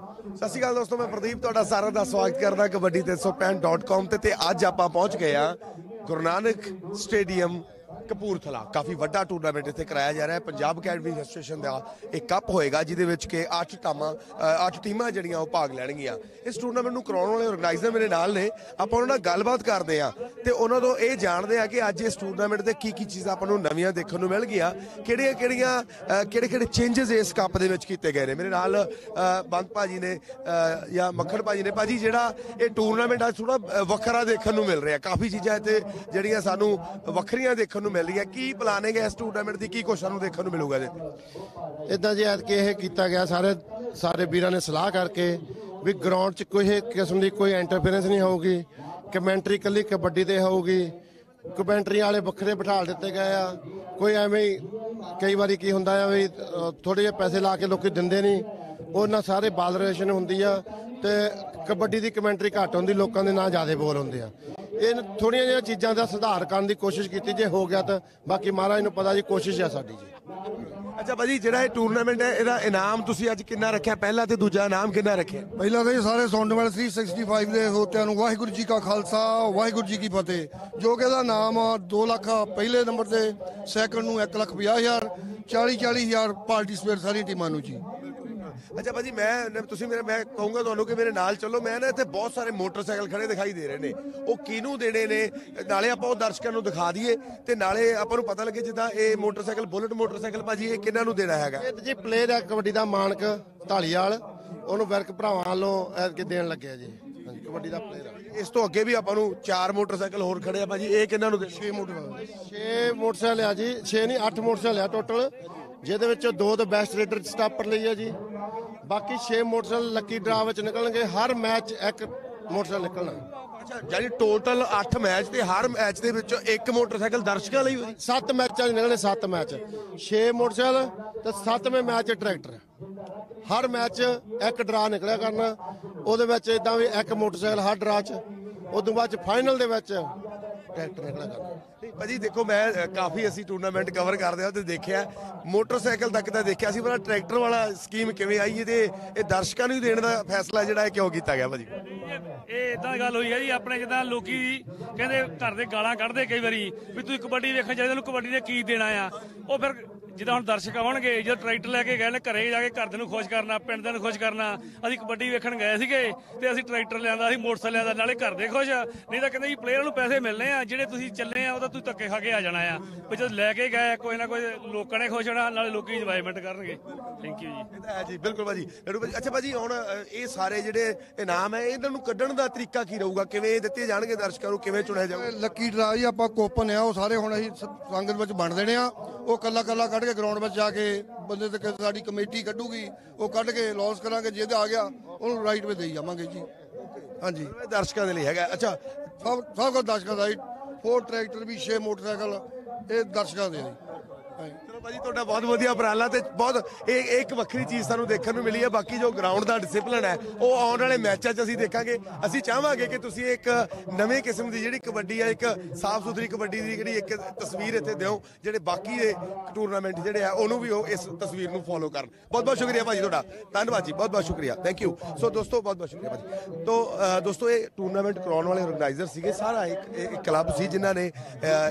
ਸਤਿ ਸ਼੍ਰੀ ਅਕਾਲ ਦੋਸਤੋ, ਮੈਂ ਪ੍ਰਦੀਪ ਤੁਹਾਡਾ ਸਾਰਿਆਂ ਦਾ ਸਵਾਗਤ ਕਰਦਾ ਕਬੱਡੀ 365.com ਤੇ ਤੇ ਅੱਜ ਆਪਾਂ ਪਹੁੰਚ ਗਏ ਆ ਗੁਰੂ ਨਾਨਕ ਸਟੇਡੀਅਮ ਕਪੂਰਥਲਾ ਕਾਫੀ ਵੱਡਾ ਟੂਰਨਾਮੈਂਟ ਇੱਥੇ ਕਰਾਇਆ ਜਾ ਰਿਹਾ ਹੈ। ਪੰਜਾਬ ਅਕੈਡਮੀ ਐਸੋਸੀਏਸ਼ਨ ਦਾ ਇੱਕ ਕੱਪ ਹੋਏਗਾ ਜਿਹਦੇ ਵਿੱਚ ਕਿ 8 ਟਾਮਾਂ 8 ਟੀਮਾਂ ਜਿਹੜੀਆਂ ਉਹ ਭਾਗ ਲੈਣਗੀਆਂ। ਇਸ ਟੂਰਨਾਮੈਂਟ ਨੂੰ ਕਰਾਉਣ ਵਾਲੇ ਆਰਗੇਨਾਈਜ਼ਰ ਮੇਰੇ ਨਾਲ ਨੇ। ਆਪਾਂ ਉਹਨਾਂ ਨਾਲ ਗੱਲਬਾਤ ਕਰਦੇ ਆ ਤੇ ਉਹਨਾਂ ਤੋਂ ਇਹ ਜਾਣਦੇ ਆ ਕਿ ਅੱਜ ਇਸ ਟੂਰਨਾਮੈਂਟ ਤੇ ਕੀ ਕੀ ਚੀਜ਼ਾਂ ਆਪਾਂ ਨੂੰ ਨਵੀਆਂ ਦੇਖਣ ਨੂੰ ਮਿਲ ਗਈਆਂ। ਕਿਹੜੀਆਂ ਕਿਹੜੀਆਂ ਕਿਹੜੇ ਕਿਹੜੇ ਚੇਂਜਸ ਇਸ ਕੱਪ ਦੇ ਵਿੱਚ ਕੀਤੇ ਗਏ ਨੇ? ਮੇਰੇ ਨਾਲ ਅ, ਬੰਦ ਭਾਜੀ ਨੇ ਜਾਂ ਮੱਖਣ ਭਾਜੀ ਨੇ। ਭਾਜੀ ਜਿਹੜਾ ਇਹ ਟੂਰਨਾਮੈਂਟ ਅੱਜ ਥੋੜਾ ਵੱਖਰਾ ਦੇਖਣ ਨੂੰ ਮਿਲ ਰਿਹਾ। ਕਾਫੀ ਚੀਜ਼ਾਂ ਇੱਥੇ ਜਿਹੜੀਆਂ ਸਾਨੂੰ ਵੱਖਰੀਆਂ ਦੇਖਣ ਨੂੰ ਮਿਲ ਰਹੀਆਂ ਕੀ ਪਲਾਨਿੰਗ ਹੈ ਇਸ ਟੂਰਨਾਮੈਂਟ ਦੀ? ਕੀ ਕੁਛ ਸਾਨੂੰ ਦੇਖਣ ਨੂੰ ਮਿਲੂਗਾ ਜੀ? ਇਦਾਂ ਜੀ, ਐਤਕੀ ਇਹ ਕੀਤਾ ਗਿਆ, ਸਾਰੇ ਸਾਰੇ ਵੀਰਾਂ ਨੇ ਸਲਾਹ ਕਰਕੇ ਵੀ ਗਰਾਊਂਡ 'ਚ ਕੋਈ ਕਿਸਮ ਦੀ ਕੋਈ ਇੰਟਰਫੇਰੈਂਸ ਨਹੀਂ ਹੋਊਗੀ। ਕਮੈਂਟਰੀ ਕੱਲੀ ਕਬੱਡੀ ਤੇ ਹੋਊਗੀ। ਕਮੈਂਟਰੀ ਵਾਲੇ ਵੱਖਰੇ ਬਿਠਾ ਦਿੱਤੇ ਗਏ ਆ। ਕੋਈ ਐਵੇਂ ਕਈ ਵਾਰੀ ਕੀ ਹੁੰਦਾ ਆ ਵੀ ਥੋੜੇ ਜਿਹੇ ਪੈਸੇ ਲਾ ਕੇ ਲੋਕੀ ਦਿੰਦੇ ਨਹੀਂ। ਉਹਨਾਂ ਸਾਰੇ ਬਾਲਰੇਸ਼ਨ ਹੁੰਦੀ ਆ ਤੇ ਕਬੱਡੀ ਦੀ ਕਮੈਂਟਰੀ ਘੱਟ ਹੁੰਦੀ, ਲੋਕਾਂ ਦੇ ਨਾਂ ਜ਼ਿਆਦਾ ਬੋਲ ਹੁੰਦੇ ਆ। ਇਹ ਥੋੜੀਆਂ ਜਿਹੀਆਂ ਚੀਜ਼ਾਂ ਦਾ ਸੁਧਾਰ ਕਰਨ ਦੀ ਕੋਸ਼ਿਸ਼ ਕੀਤੀ ਜੇ ਹੋ ਗਿਆ ਤਾਂ ਬਾਕੀ ਮਹਾਰਾਜ ਨੂੰ ਪਤਾ ਜੀ ਕੋਸ਼ਿਸ਼ ਆ ਸਾਡੀ ਜੀ। ਅੱਛਾ ਭਾਜੀ ਜਿਹੜਾ ਇਹ ਟੂਰਨਾਮੈਂਟ ਹੈ ਇਹਦਾ ਇਨਾਮ ਤੁਸੀਂ ਅੱਜ ਕਿੰਨਾ ਰੱਖਿਆ? ਪਹਿਲਾ ਤੇ ਦੂਜਾ ਇਨਾਮ ਕਿੰਨਾ ਰੱਖਿਆ? ਪਹਿਲਾਂ ਤਾਂ ਇਹ ਸਾਰੇ ਸੁਣਨ ਵਾਲੇ 365 ਦੇ ਹੋਤਿਆਂ ਨੂੰ ਵਾਹਿਗੁਰੂ ਜੀ ਕਾ ਖਾਲਸਾ ਵਾਹਿਗੁਰੂ ਜੀ ਕੀ ਫਤਿਹ। ਜੋ ਕਿ ਇਹਦਾ ਨਾਮ ਆ 2 ਲੱਖ ਪਹਿਲੇ ਨੰਬਰ ਤੇ ਸੈਕੰਡ ਨੂੰ 1 ਲੱਖ 50 ਹਜ਼ਾਰ 40 40 ਹਜ਼ਾਰ ਪਾਰਟਿਸਪੇਟ ਸਾਰੀਆਂ ਟੀਮਾਂ ਨੂੰ ਜੀ। ਅੱਛਾ ਭਾਜੀ ਮੈਂ ਤੁਸੀਂ ਮੇਰੇ ਮੈਂ ਕਹੂੰਗਾ ਤੁਹਾਨੂੰ ਕਿ ਮੇਰੇ ਨਾਲ ਚੱਲੋ। ਮੈਂ ਨਾ ਇੱਥੇ ਬਹੁਤ ਸਾਰੇ ਮੋਟਰਸਾਈਕਲ ਖੜੇ ਦਿਖਾਈ ਦੇ ਰਹੇ ਨੇ। ਉਹ ਕਿਹਨੂੰ ਦੇਣੇ ਨੇ? ਨਾਲੇ ਆਪਾਂ ਉਹ ਦਰਸ਼ਕਾਂ ਨੂੰ ਦਿਖਾ ਦਈਏ ਤੇ ਨਾਲੇ ਆਪਾਂ ਨੂੰ ਪਤਾ ਲੱਗੇ ਜਿੱਦਾਂ ਇਹ ਮੋਟਰਸਾਈਕਲ ਬੁਲਟ ਮੋਟਰਸਾਈਕਲ ਭਾਜੀ ਇਹ ਕਿਹਨਾਂ ਨੂੰ ਦੇਣਾ ਹੈਗਾ? ਇਹ ਜੀ ਪਲੇਅਰ ਆ ਕਬੱਡੀ ਦਾ ਮਾਨਕ ਢਾਲੀਵਾਲ ਉਹਨੂੰ ਵਰਕ ਭਰਾਵਾਂ ਵੱਲੋਂ ਐਤਕੀ ਦੇਣ ਲੱਗਿਆ ਜੀ। ਕਬੱਡੀ ਦਾ ਪਲੇਅਰ ਆ। ਇਸ ਤੋਂ ਅੱਗੇ ਵੀ ਆਪਾਂ ਨੂੰ ਚਾਰ ਮੋਟਰਸਾਈਕਲ ਹੋਰ ਖੜੇ ਆ ਭਾਜੀ ਇਹ ਕਿਹਨਾਂ ਨੂੰ ਦੇਣੇ? 6 ਮੋਟਰ 6 ਮੋਟਰਸਾਈਕਲ ਆ ਜੀ 6 ਨਹੀਂ 8 ਮੋਟਰਸਾਈਕਲ ਆ ਟੋਟਲ ਜਿਹਦੇ ਵਿੱਚੋਂ ਦੋ ਤਾਂ ਬੈਸਟ ਰੇਡਰ ਸਟਾਪਰ ਲਈ ਆ ਜੀ। ਬਾਕੀ 6 ਮੋਟਰਸਾਈਕਲ ਲੱਕੀ ਡਰਾ ਵਿੱਚ ਨਿਕਲਣਗੇ ਹਰ ਮੈਚ ਇੱਕ ਮੋਟਰਸਾਈਕਲ ਨਿਕਲਣਾ। ਅੱਛਾ ਯਾਨੀ ਟੋਟਲ 8 ਮੈਚ ਤੇ ਹਰ ਮੈਚ ਦੇ ਵਿੱਚੋਂ ਇੱਕ ਮੋਟਰਸਾਈਕਲ ਦਰਸ਼ਕਾਂ ਲਈ ਹੋਈ? ਸੱਤ ਮੈਚਾਂ 'ਚ ਨਿਕਲਣੇ ਸੱਤ ਮੈਚ। 6 ਮੋਟਰਸਾਈਕਲ ਤੇ ਸੱਤਵੇਂ ਮੈਚ 'ਚ ਟਰੈਕਟਰ। ਹਰ ਮੈਚ ਇੱਕ ਡਰਾ ਨਿਕਲਿਆ ਕਰਨਾ। ਉਹਦੇ ਵਿੱਚ ਇਦਾਂ ਵੀ ਇੱਕ ਮੋਟਰਸਾਈਕਲ ਹਰ ਡਰਾ 'ਚ। ਉਦੋਂ ਬਾਅਦ 'ਚ ਫਾਈਨਲ ਦੇ ਵਿੱਚ ਟਰੈਕਟਰ ਨਿਕਲਿਆ ਕਰਨਾ ਨਹੀਂ, ਭਾਜੀ, ਦੇਖੋ, ਮੈਂ ਕਾਫੀ ਅਸੀਂ ਟੂਰਨਾਮੈਂਟ ਕਵਰ ਕਰਦੇ ਹਾਂ ਤੇ ਦੇਖਿਆ ਮੋਟਰਸਾਈਕਲ ਤੱਕ ਤਾਂ ਦੇਖਿਆ ਸੀ, ਪਰ ਟਰੈਕਟਰ ਵਾਲਾ ਸਕੀਮ ਕਿਵੇਂ ਆਈ ਹੈ ਤੇ ਇਹ ਦਰਸ਼ਕਾਂ ਨੂੰ ਦੇਣ ਦਾ ਫੈਸਲਾ ਜਿਹੜਾ ਹੈ ਕਿਉਂ ਕੀਤਾ ਗਿਆ, ਭਾਜੀ? ਇਹ ਇਦਾਂ ਗੱਲ ਹੋਈ ਹੈ ਜੀ, ਆਪਣੇ ਜਿੱਦਾਂ ਲੋਕੀ ਕਹਿੰਦੇ ਘਰ ਦੇ ਗਾਲਾਂ ਕੱਢਦੇ ਕਈ ਵਾਰੀ, ਵੀ ਤੂੰ ਕਬੱਡੀ ਵੇਖਣ ਚਾਹੀਦਾ ਨੂੰ ਕਬੱਡੀ ਦੇ ਕੀ ਦੇਣਾ ਆ। ਉਹ ਫਿਰ ਜਿੱਦਾਂ ਹੁਣ ਦਰਸ਼ਕ ਆਉਣਗੇ ਜਦੋਂ ਟਰੈਕਟਰ ਲੈ ਕੇ ਗਏ ਨੇ ਘਰੇ ਜਾ ਕੇ ਘਰਦਿਆਂ ਨੂੰ ਖੁਸ਼ ਕਰਨਾ ਪਿੰਡ ਦੇ ਨੂੰ ਖੁਸ਼ ਕਰਨਾ ਅਸੀਂ ਕਬੱਡੀ ਵੇਖਣ ਗਏ ਸੀਗੇ ਤੇ ਅਸੀਂ ਟਰੈਕਟਰ ਲਿਆਂਦਾ ਸੀ ਮੋਟਰਸਾਈਕਲ ਲਿਆਂਦਾ ਨਾਲੇ ਘਰ ਦੇ ਖੁਸ਼ ਨਹੀਂ ਤਾਂ ਕਹਿੰਦੇ ਜੀ ਪਲੇਅਰ ਨੂੰ ਪੈਸੇ ਮਿਲਨੇ ਆ ਜਿਹੜੇ ਤੁਸੀਂ ਚੱਲੇ ਆ ਉਹ ਤਾਂ ਤੁਸੀਂ ਧੱਕੇ ਖਾ ਕੇ ਆ ਜਾਣਾ ਆ। ਵੀ ਜਦੋਂ ਲੈ ਕੇ ਗਏ ਕੋਈ ਨਾ ਕੋਈ ਲੋਕਾਂ ਨੇ ਖੁਸ਼ ਹੋਣਾ ਨਾਲੇ ਲੋਕੀ ਇੰਜੋਇਮੈਂਟ ਕਰਨਗੇ। ਥੈਂਕ ਯੂ ਜੀ। ਇਹ ਤਾਂ ਹੈ ਜੀ ਬਿਲਕੁਲ ਭਾਜੀ। ਲੱਡੂ ਭਾਜੀ ਅੱਛਾ ਭਾਜੀ ਹੁਣ ਇਹ ਸਾਰੇ ਜਿਹੜੇ ਇਨਾਮ ਹੈ ਇਹਨਾਂ ਨੂੰ ਕੱਢਣ ਦਾ ਤਰੀਕਾ ਕੀ ਰਹੂਗਾ? ਕਿਵੇਂ ਇਹ ਦਿੱਤੇ ਜਾਣਗੇ ਦਰਸ਼ਕਾਂ ਨੂੰ ਕਿਵੇਂ ਚੁਣਿਆ ਜਾਊਗਾ ਲੱਕੀ ਡਰਾ ਜੀ ਆਪਾਂ ਕੋਪਨ ਆ ਉਹ ਸਾਰੇ ਹੁਣ ਅਸੀਂ ਸੰਗਤ ਵਿੱਚ ਵੰਡ ਦੇਣੇ ਆ। ਉਹ ਕੱਲਾ ਕੱਲਾ ਕੱਢ ਕੇ ਗਰਾਊਂਡ ਵਿੱਚ ਜਾ ਕੇ ਬੰਦੇ ਤੇ ਕਿ ਸਾਡੀ ਕਮੇਟੀ ਕੱਢੂਗੀ ਉਹ ਕੱਢ ਕੇ ਲਾਸ ਕਰਾਂਗੇ ਜਿਹਦੇ ਆ ਗਿਆ ਉਹਨੂੰ ਰਾਈਟ 'ਤੇ ਦੇਈ ਜਾਵਾਂਗੇ ਜੀ। ਹਾਂਜੀ। ਦਰਸ਼ਕਾਂ ਦੇ ਲਈ ਹੈਗਾ। ਅੱਛਾ। ਸਭ ਸਭ ਕੁਝ ਦਰਸ਼ਕਾਂ ਦਾ ਫੋਰ ਟਰੈਕਟਰ ਵੀ 6 ਮੋਟਰਸਾਈਕਲ ਇਹ ਦਰਸ਼ਕਾਂ ਦੇ ਹਾਂਜੀ ਚਲੋ ਭਾਜੀ ਤੁਹਾਡਾ ਬਹੁਤ ਵਧੀਆ ਉਪਰਾਲਾ ਤੇ ਬਹੁਤ ਇਹ ਇਹ ਇੱਕ ਵੱਖਰੀ ਚੀਜ਼ ਸਾਨੂੰ ਦੇਖਣ ਨੂੰ ਮਿਲੀ ਹੈ। ਬਾਕੀ ਜੋ ਗਰਾਊਂਡ ਦਾ ਡਿਸਪਲਿਨ ਹੈ ਉਹ ਆਉਣ ਵਾਲੇ ਮੈਚਾਂ 'ਚ ਅਸੀਂ ਦੇਖਾਂਗੇ। ਅਸੀਂ ਚਾਹਾਂਗੇ ਕਿ ਤੁਸੀਂ ਇੱਕ ਨਵੇਂ ਕਿਸਮ ਦੀ ਜਿਹੜੀ ਕਬੱਡੀ ਹੈ ਇੱਕ ਸਾਫ਼ ਸੁਥਰੀ ਕਬੱਡੀ ਦੀ ਜਿਹੜੀ ਇੱਕ ਤਸਵੀਰ ਇੱਥੇ ਦਿਓ ਜਿਹੜੇ ਬਾਕੀ ਦੇ ਟੂਰਨਾਮੈਂਟ ਜਿਹੜੇ ਆ ਉਹਨੂੰ ਵੀ ਉਹ ਇਸ ਤਸਵੀਰ ਨੂੰ ਫੋਲੋ ਕਰਨ। ਬਹੁਤ ਬਹੁਤ ਸ਼ੁਕਰੀਆ ਭਾਜੀ ਤੁਹਾਡਾ। ਧੰਨਵਾਦ ਜੀ ਬਹੁਤ ਬਹੁਤ ਸ਼ੁਕਰੀਆ। ਥੈਂਕ ਯੂ ਸੋ ਦੋਸਤੋ ਬਹੁਤ ਬਹੁਤ ਸ਼ੁਕਰੀਆ ਭਾਜੀ। ਤੋਂ ਅ, ਦੋਸਤੋ ਇਹ ਟੂਰਨਾਮੈਂਟ ਕਰਾਉਣ ਵਾਲੇ ਆਰਗੇਨਾਈਜ਼ਰ ਸੀਗੇ। ਸਾਰਾ ਇੱਕ ਇੱਕ ਕਲੱਬ ਸੀ ਜਿਨ੍ਹਾਂ ਨੇ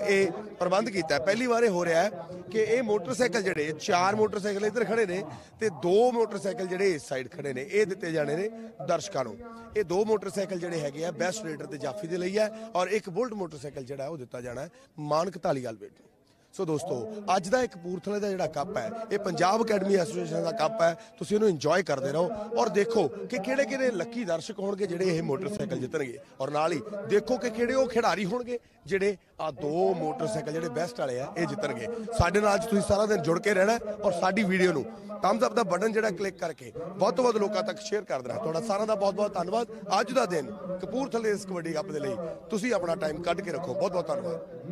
ਇਹ ਪ੍ਰਬੰਧ ਕੀਤਾ ਪਹਿਲੀ ਵਾਰ ਇਹ ਹੋ ਰਿਹਾ ਹੈ ਕਿ ਇਹ ਮੋਟਰਸਾਈਕਲ ਜਿਹੜੇ ਚਾਰ ਮੋਟਰਸਾਈਕਲ ਇੱਧਰ ਖੜੇ ਨੇ ਤੇ ਦੋ ਮੋਟਰਸਾਈਕਲ ਜਿਹੜੇ ਇਸ ਸਾਈਡ ਖੜੇ ਨੇ, ਇਹ ਦਿੱਤੇ ਜਾਣੇ ਨੇ ਦਰਸ਼ਕਾਂ ਨੂੰ। ਇਹ ਦੋ ਮੋਟਰਸਾਈਕਲ ਜਿਹੜੇ ਹੈਗੇ ਆ, ਬੈਸਟ ਰੇਡਰ ਤੇ ਜਾਫੀ ਦੇ ਲਈ ਹੈ ਔਰ ਇੱਕ ਬੁਲਟ ਮੋਟਰਸਾਈਕਲ ਜਿਹੜਾ ਉਹ ਦਿੱਤਾ ਜਾਣਾ ਹੈ। ਮਾਨਕ ਧਾਲੀਵਾਲ ਬੇਟ। ਨੂੰ ਸੋ ਦੋਸਤੋ, ਅੱਜ ਦਾ ਇੱਕ ਕਪੂਰਥਲੇ ਦਾ ਜਿਹੜਾ ਕੱਪ ਹੈ, ਇਹ ਪੰਜਾਬ ਅਕੈਡਮੀ ਐਸੋਸੀਏਸ਼ਨ ਦਾ ਕੱਪ ਹੈ। ਤੁਸੀਂ ਇਹਨੂੰ ਇੰਜੋਏ ਕਰਦੇ ਰਹੋ ਔਰ ਦੇਖੋ ਕਿ ਕਿਹੜੇ ਕਿਹੜੇ ਲੱਕੀ ਦਰਸ਼ਕ ਹੋਣਗੇ ਜਿਹੜੇ ਇਹ ਮੋਟਰਸਾਈਕਲ ਜਿੱਤਣਗੇ। ਔਰ ਨਾਲ ਹੀ ਦੇਖੋ ਕਿ ਕਿਹੜੇ ਉਹ ਖਿਡਾਰੀ ਹੋਣਗੇ ਜਿਹੜੇ ਆ ਦੋ ਮੋਟਰਸਾਈਕਲ ਜਿਹੜੇ ਬੈਸਟ ਵਾਲੇ ਆ, ਇਹ ਜਿੱਤਣਗੇ। ਸਾਡੇ ਨਾਲ ਅੱਜ ਤੁਸੀਂ ਸਾਰਾ ਦਿਨ ਜੁੜ ਕੇ ਰਹਿਣਾ ਔਰ ਸਾਡੀ ਵੀਡੀਓ ਨੂੰ ਥੰਬਸ ਅਪ ਦਾ ਬਟਨ ਜਿਹੜਾ ਕਲਿੱਕ ਕਰਕੇ ਵੱਧ ਤੋਂ ਵੱਧ ਲੋਕਾਂ ਤੱਕ ਸ਼ੇਅਰ ਕਰ ਦੇਣਾ। ਤੁਹਾਡਾ ਸਾਰਿਆਂ ਦਾ ਬਹੁਤ ਬਹੁਤ ਧੰਨਵਾਦ। ਅੱਜ ਦਾ ਦਿਨ ਕਪੂਰਥਲੇ ਇਸ ਕਬੱਡੀ ਕੱਪ ਦੇ ਲਈ ਤੁਸੀਂ ਆਪਣਾ ਟਾਈਮ ਕੱਢ ਕੇ ਰੱਖੋ। ਬਹੁਤ ਬਹੁਤ ਧੰਨਵਾਦ।